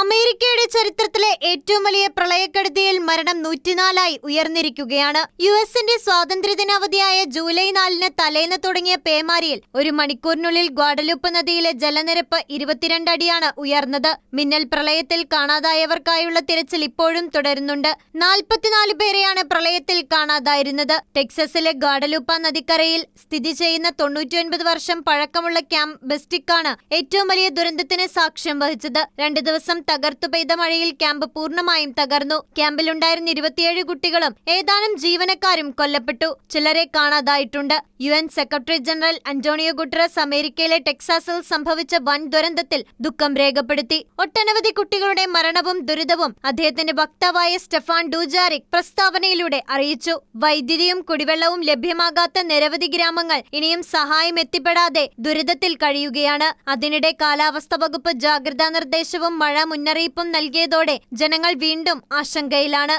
അമേരിക്കയുടെ ചരിത്രത്തിലെ ഏറ്റവും വലിയ പ്രളയക്കെടുതിയിൽ മരണം നൂറ്റിനാലായി ഉയർന്നിരിക്കുകയാണ്. യു എസിന്റെ സ്വാതന്ത്ര്യദിനാവധിയായ ജൂലൈ നാലിന് തലേന്ന് തുടങ്ങിയ പേമാരിയിൽ ഒരു മണിക്കൂറിനുള്ളിൽ ഗ്വാഡലൂപ്പ് നദിയിലെ ജലനിരപ്പ് ഇരുപത്തിരണ്ട് അടിയാണ് ഉയർന്നത്. മിന്നൽ പ്രളയത്തിൽ കാണാതായവർക്കായുള്ള തിരച്ചിൽ ഇപ്പോഴും തുടരുന്നുണ്ട്. നാൽപ്പത്തിനാല് പേരെയാണ് പ്രളയത്തിൽ കാണാതായിരുന്നത്. ടെക്സസിലെ ഗ്വാഡലുപ്പ നദിക്കരയിൽ സ്ഥിതി ചെയ്യുന്ന തൊണ്ണൂറ്റിയൊൻപത് വർഷം പഴക്കമുള്ള ക്യാമ്പ് ബെസ്റ്റിക്കാണ് ഏറ്റവും വലിയ ദുരന്തത്തിന് സാക്ഷ്യം വഹിച്ചത്. രണ്ട് ദിവസം തകർത്തു പെയ്ത മഴയിൽ ക്യാമ്പ് പൂർണമായും തകർന്നു. ക്യാമ്പിലുണ്ടായിരുന്ന ഇരുപത്തിയേഴ് കുട്ടികളും ഏതാനും ജീവനക്കാരും കൊല്ലപ്പെട്ടു. ചിലരെ കാണാതായിട്ടുണ്ട്. U N secretary general Antonio Guterres അമേരിക്കയിലെ ടെക്സാസിൽ സംഭവിച്ച വൻ ദുരന്തത്തിൽ ദുഃഖം രേഖപ്പെടുത്തി. ഒട്ടനവധി കുട്ടികളുടെ മരണവും ദുരിതവും അദ്ദേഹത്തിന്റെ വക്താവായ സ്റ്റെഫാൻ ഡൂജാരിക് പ്രസ്താവനയിലൂടെ അറിയിച്ചു. വൈദ്യുതിയും കുടിവെള്ളവും ലഭ്യമാകാത്ത നിരവധി ഗ്രാമങ്ങൾ ഇനിയും സഹായം എത്തിപ്പെടാതെ ദുരിതത്തിൽ കഴിയുകയാണ്. അതിനിടെ കാലാവസ്ഥ വകുപ്പ് ജാഗ്രതാ നിർദ്ദേശവും മഴ മുന്നറിയിപ്പും നൽകിയതോടെ ജനങ്ങൾ വീണ്ടും ആശങ്കയിലാണ്